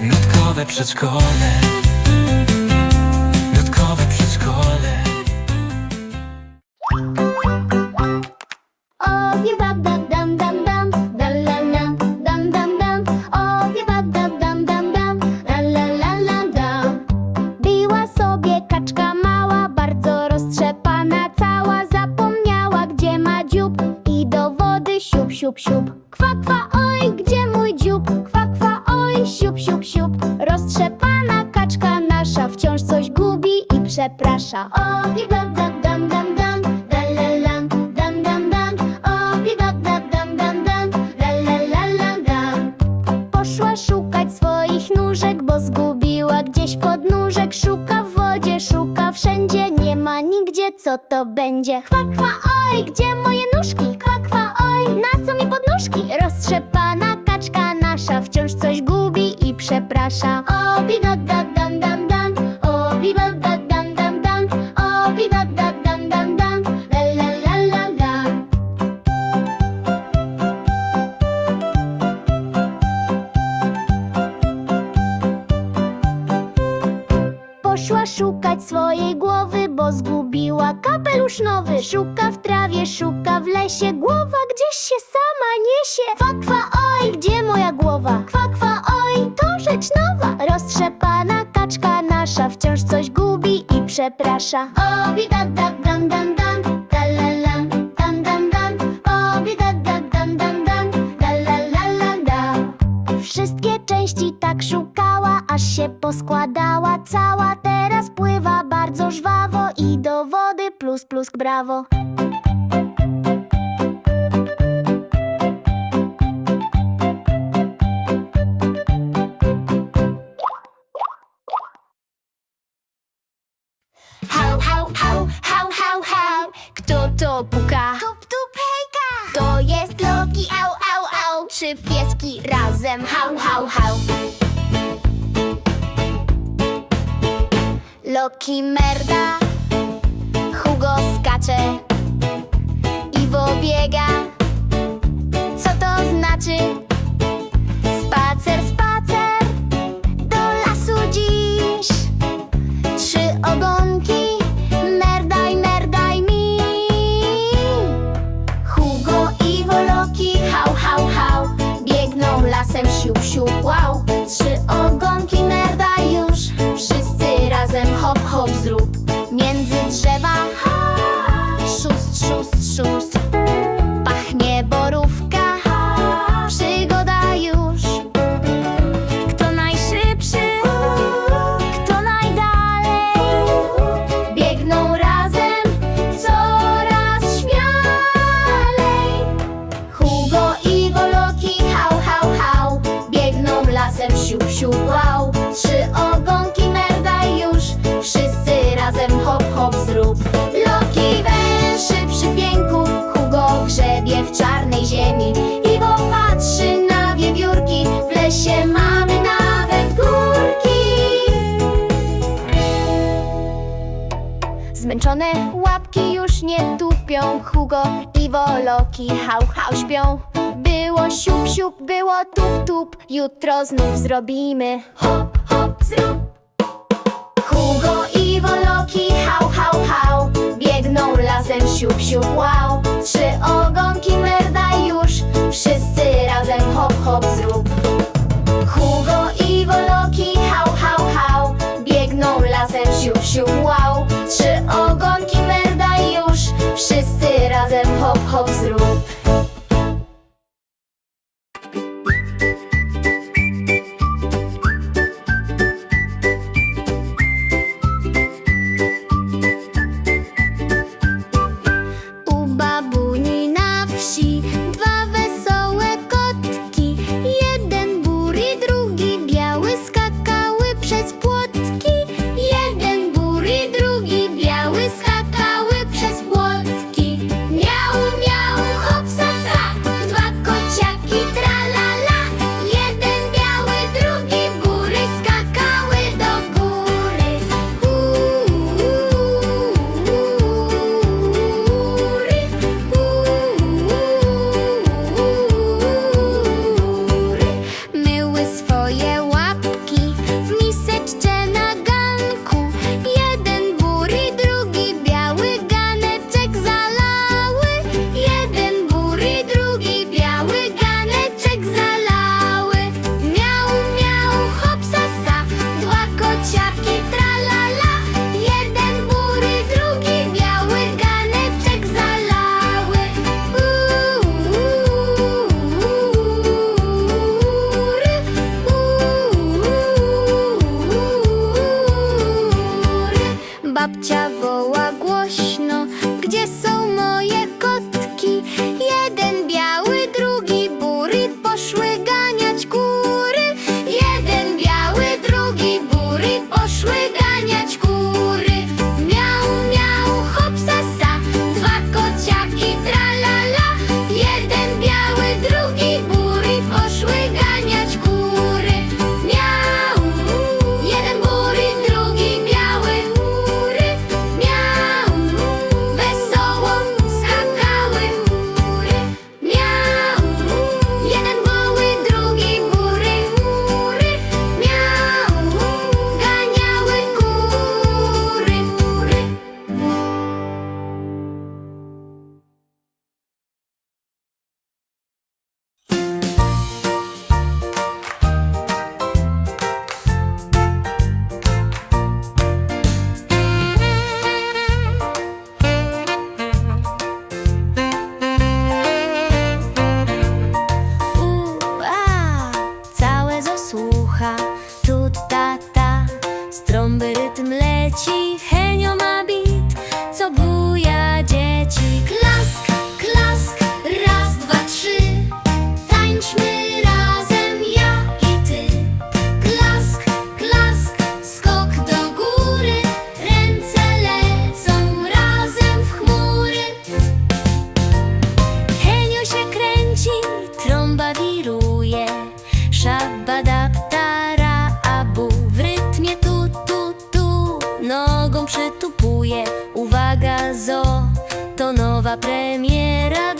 Nutkowe przedszkole. Nutkowe przedszkole dab dam dam dam, da la la, dam dam dam. Dam dam dam, da la la la dam. Poszła szukać swoich nóżek, bo zgubiła gdzieś podnóżek. Szuka w wodzie, szuka wszędzie, nie ma nigdzie, co to będzie. Kwa, kwa, oj, gdzie moje nóżki? Kwa, kwa, oj, na co mi podnóżki? Roztrzepana kaczka nasza wciąż coś gubi i przeprasza. O, bibab, dab, szukać swojej głowy, bo zgubiła kapelusz nowy. Szuka w trawie, szuka w lesie, głowa gdzieś się sama niesie. Kwa, kwa, oj, gdzie moja głowa? Kwa, kwa, oj, to rzecz nowa. Roztrzepana kaczka nasza wciąż coś gubi i przeprasza. O, bidab, dab, dam, dam, dam, plus plus brawo. Hał, hał, hał, hał, hał, hał. Kto to puka? Tup, tup, hejka. To jest Loki, au, au, au. Trzy pieski razem, hał, hał, hał. Loki merda, skacze, Iwo biega. Co to znaczy? Łapki już nie tupią. Hugo i Woloki hał hał śpią. Było siup siup, było tup tup. Jutro znów zrobimy. Hop hop zrób. Hugo i Woloki hał hał hał. Biegną lasem siup siup wow. Trzy ogonki merda już. Wszyscy razem hop hop zrób. Hugo i Woloki, hał, hał, hał. Biegną lasem, siup, siup, wow Trzy ogonki merda już Wszyscy razem hop, hop zrób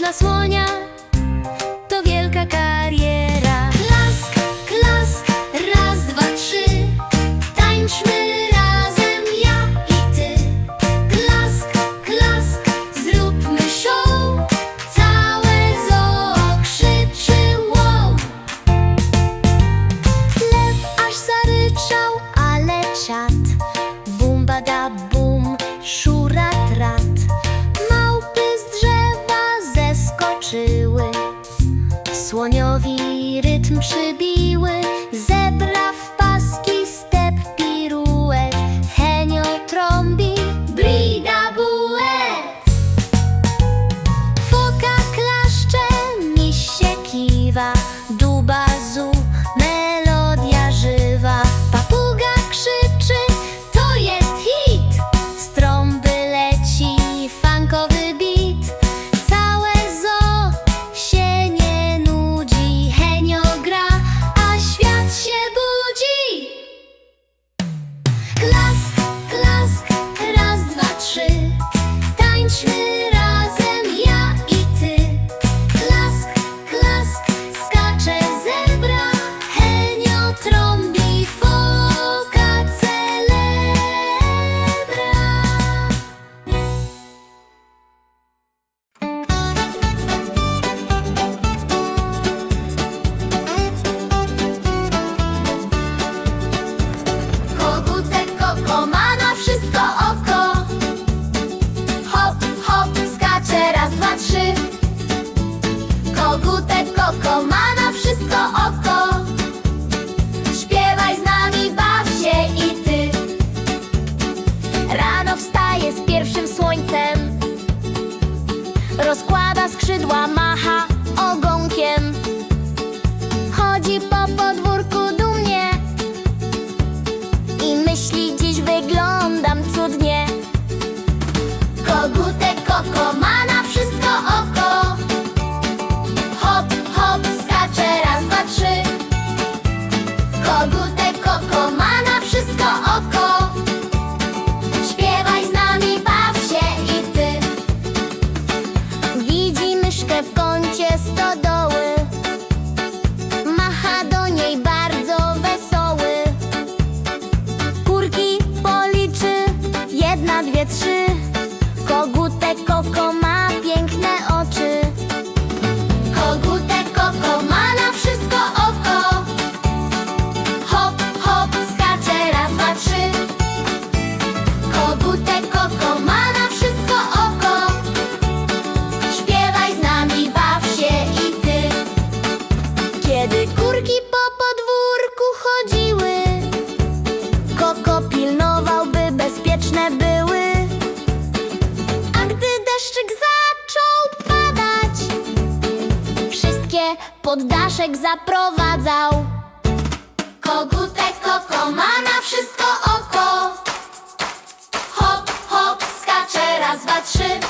заслоня. mnie pod daszek zaprowadzał. Kogutek koko ma na wszystko oko. Hop, hop, skacze raz, dwa, trzy.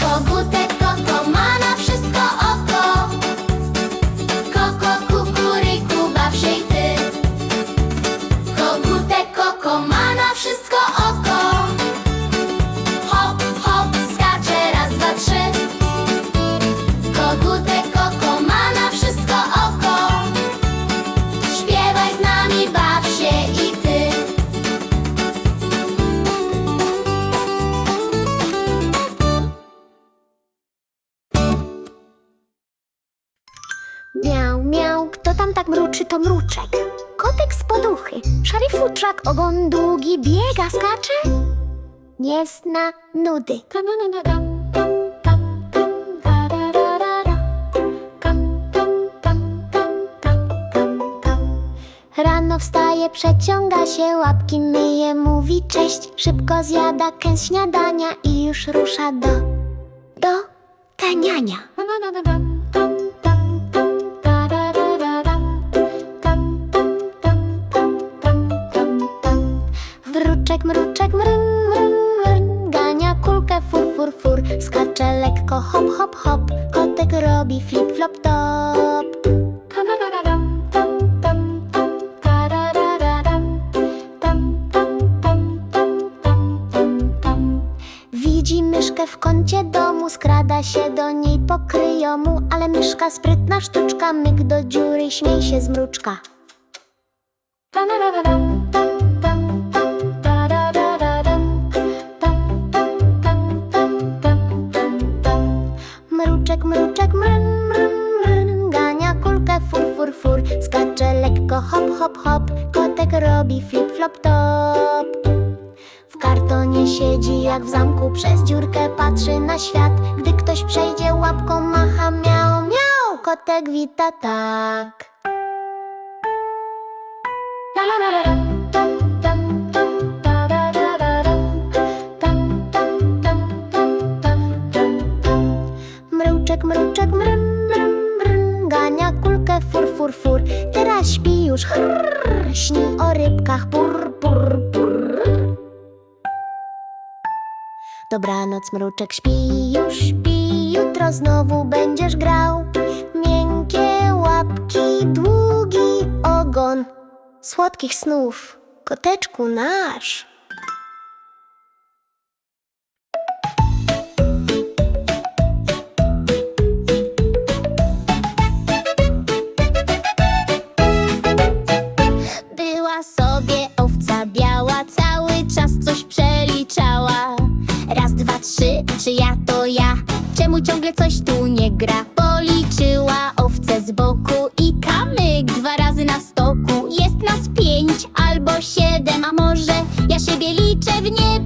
Kogutek koko ma na to mruczek, kotek z poduchy, szary futrzak, ogon długi, biega, skacze, nie zna nudy. Rano wstaje, przeciąga się, łapki myje, mówi cześć, szybko zjada kęs śniadania i już rusza do, do taniania. Mruczek, mryn, mryn, mryn Gania kulkę, fur, fur, fur. Skacze lekko, hop, hop, hop Kotek robi flip, flop, top. Widzi myszkę w kącie domu, skrada się do niej po kryjomu, ale myszka sprytna sztuczka, myk do dziury, śmiej się z mruczka. Mruczek, Hop, hop, hop Kotek robi flip, flop, top. W kartonie siedzi jak w zamku Przez dziurkę patrzy na świat. Gdy ktoś przejdzie łapką macha Miał, miał, kotek wita tak. Mruczek, mruczek, mryn, mryn, mryn Gania kulkę, fur, fur, fur śpi już, chrrr, Śni o rybkach, pur, pur, pur. Dobranoc, mruczek, śpi już, śpi. Jutro znowu będziesz grał. Miękkie łapki, długi ogon. Słodkich snów, koteczku nasz Była sobie owca biała, cały czas coś przeliczała. Raz, dwa, trzy, czy ja to ja? Czemu ciągle coś tu nie gra? Policzyła owce z boku i kamyk dwa razy na stoku. Jest nas pięć albo siedem, a może ja siebie liczę w niebie,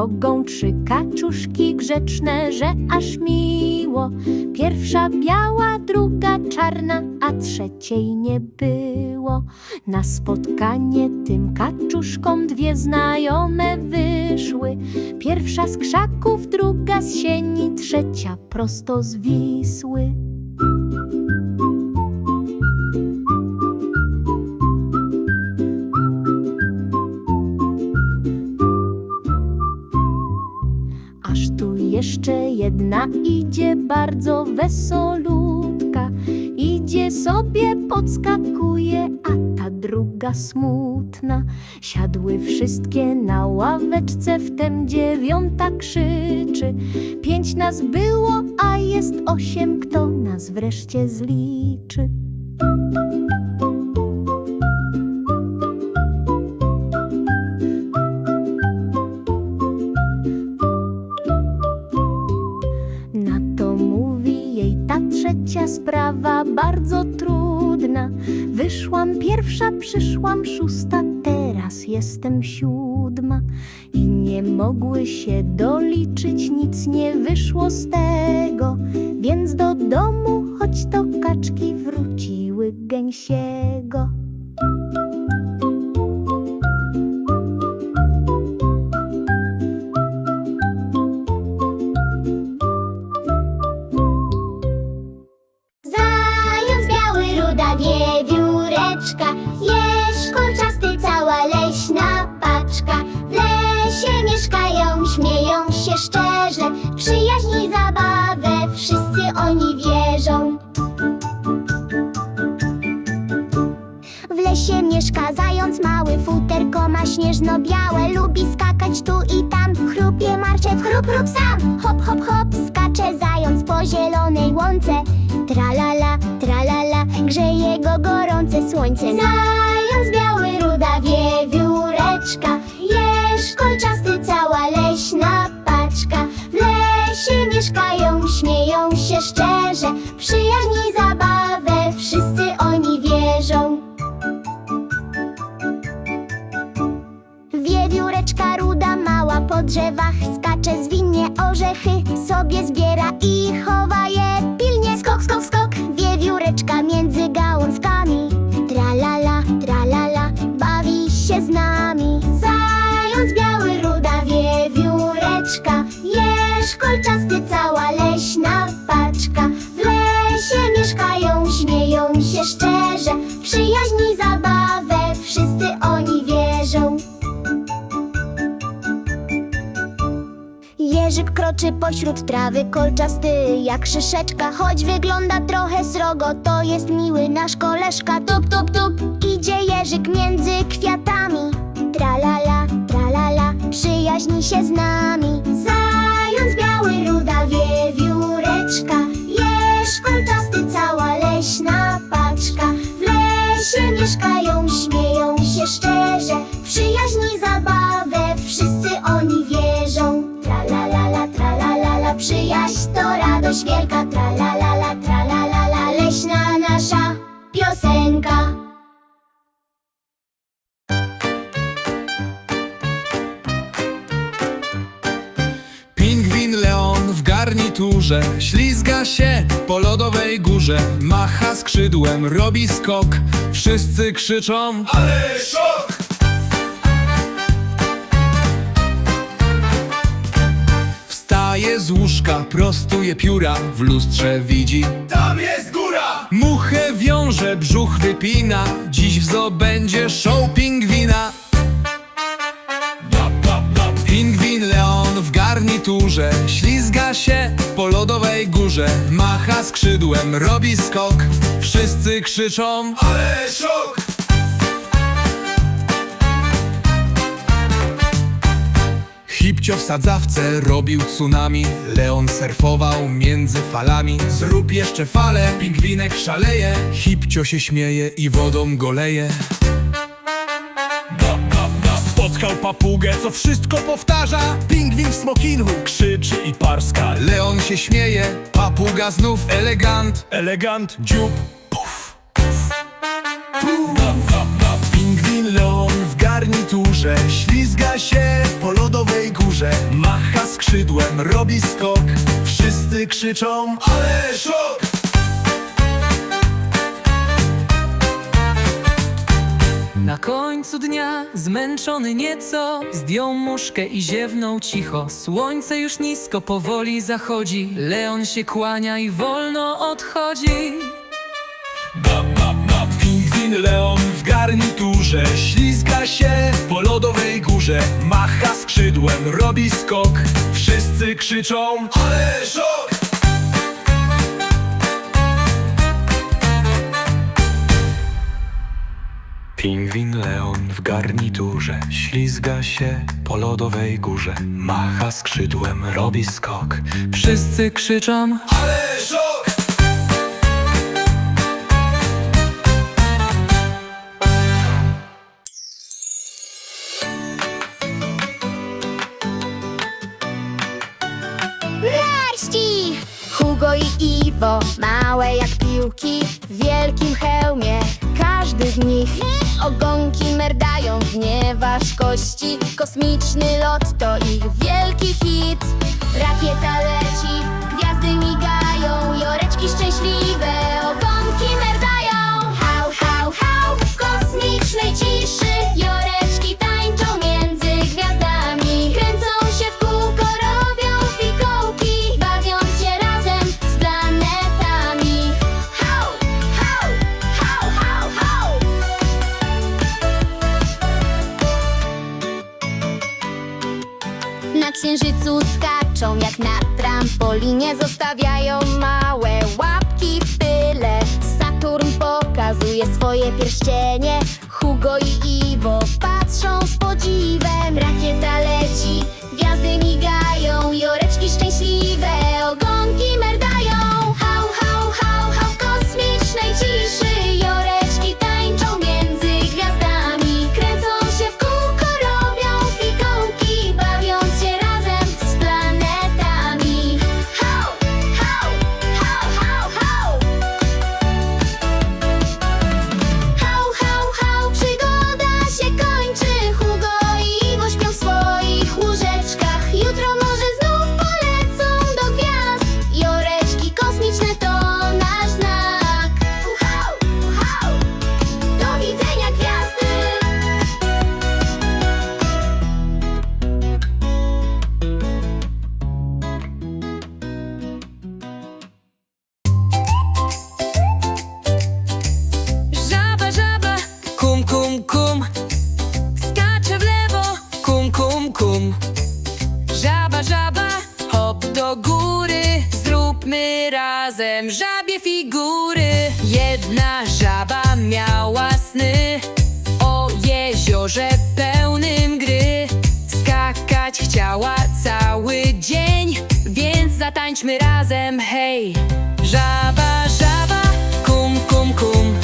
drogą trzy kaczuszki grzeczne, że aż miło. Pierwsza biała, druga czarna, a trzeciej nie było. Na spotkanie tym kaczuszkom dwie znajome wyszły. Pierwsza z krzaków, druga z sieni, trzecia prosto z Wisły. Jeszcze jedna idzie bardzo wesolutka. Idzie sobie, podskakuje, a ta druga smutna. Siadły wszystkie na ławeczce, wtem dziewiąta krzyczy. Pięć nas było, a jest osiem, kto nas wreszcie zliczy? Sprawa bardzo trudna. Wyszłam pierwsza, przyszłam szósta, teraz jestem siódma. I nie mogły się doliczyć, nic nie wyszło z tego. Więc do domu, choć to kaczki wróciły gęsiego. Śnieżno-białe Lubi skakać tu i tam, chrupie marczew, chrup, chrup sam. Hop, hop, hop, skacze zając po zielonej łące. Tralala, tralala, grzeje go gorące słońce. Zając biały, ruda wiewióreczka Jeż kolczasty, cała leśna paczka. W lesie mieszkają, śmieją się szczerze. Przyjaźni i po drzewach skacze zwinnie orzechy sobie zbiera i chowa je pilnie. Skok skok skok wiewióreczka między gałązkami. Tralala tralala bawi się z nami. Zając biały ruda wiewióreczka jeż kolczasty cała leśna Jerzyk kroczy pośród trawy kolczasty jak szyszeczka. Choć wygląda trochę srogo, to jest miły nasz koleżka. Tup, tup, tup, idzie Jerzyk między kwiatami. Tralala, tralala, przyjaźni się z nami. Zając biały, ruda wiewióreczka Jeż kolczasty, cała leśna paczka. W lesie mieszkają, śmieją się szczerze. W przyjaźni zabawę wszyscy oni tralalala, przyjaźń to radość wielka. Tralalala, tralalala, leśna nasza piosenka. Pingwin Leon w garniturze Ślizga się po lodowej górze Macha skrzydłem, robi skok. Wszyscy krzyczą Ale szok! Wstaje z łóżka, prostuje pióra W lustrze widzi. Tam jest góra! Muchę wiąże, brzuch wypina. Dziś w zoo będzie show pingwina. Pingwin Leon w garniturze Ślizga się po lodowej górze. Macha skrzydłem, robi skok. Wszyscy krzyczą Ale szok! Sadzawce robił tsunami. Leon surfował między falami. Zrób jeszcze falę, pingwinek szaleje. Hipcio się śmieje i wodą goleje Spotkał papugę, co wszystko powtarza. Pingwin w smokinu krzyczy i parska. Leon się śmieje, papuga znów elegant. Elegant, dziób, puf, puf, puf. Pingwin Leon w garniturze Ślizga się po lodowej górze Macha skrzydłem, robi skok Wszyscy krzyczą Ale szok! Na końcu dnia, zmęczony nieco, zdjął muszkę i ziewnął cicho. Słońce już nisko powoli zachodzi, Leon się kłania i wolno odchodzi. Fajny leon w garniturze Ślizga się po lodowej górze Macha skrzydłem, robi skok Wszyscy krzyczą Ale szok! Pingwin Leon w garniturze Ślizga się po lodowej górze Macha skrzydłem, robi skok Wszyscy krzyczą Ale szok! I Iwo, małe jak piłki, w wielkim hełmie, każdy z nich ogonki merdają w nieważkości. Kosmiczny lot to ich wielki hit. Rakieta leci, gwiazdy migają, joreczki szczęśliwe, ogonki księżycu skaczą jak na trampolinie Zostawiają małe łapki w tyle. Saturn pokazuje swoje pierścienie Hugo i Iwo patrzą z podziwem razem, hej. Żaba, żaba, kum, kum, kum.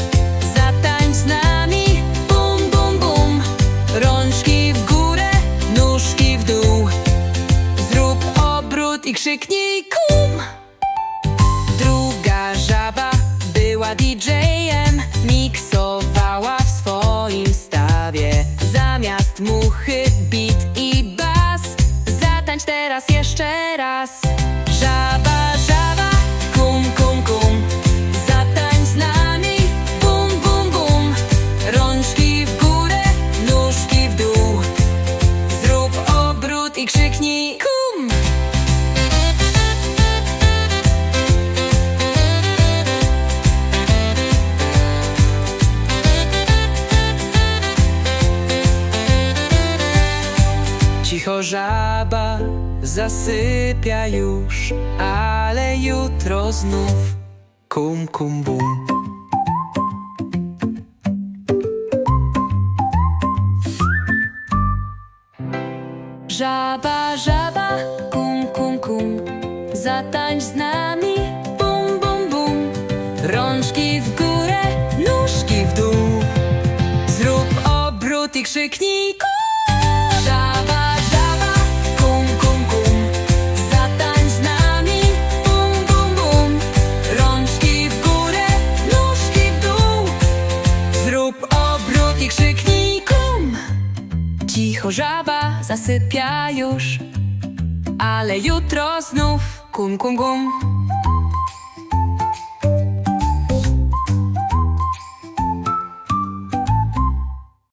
Zatańcz z nami, bum, bum, bum. Rączki w górę, nóżki w dół. Zrób obrót i krzyknij kum. Druga żaba była DJ-em Miksowała w swoim stawie. Zamiast muchy, beat i bas. Zatańcz teraz jeszcze raz żaba zasypia już, ale jutro znów kum kum bum. Zasypia już. Ale jutro znów kum, kum, kum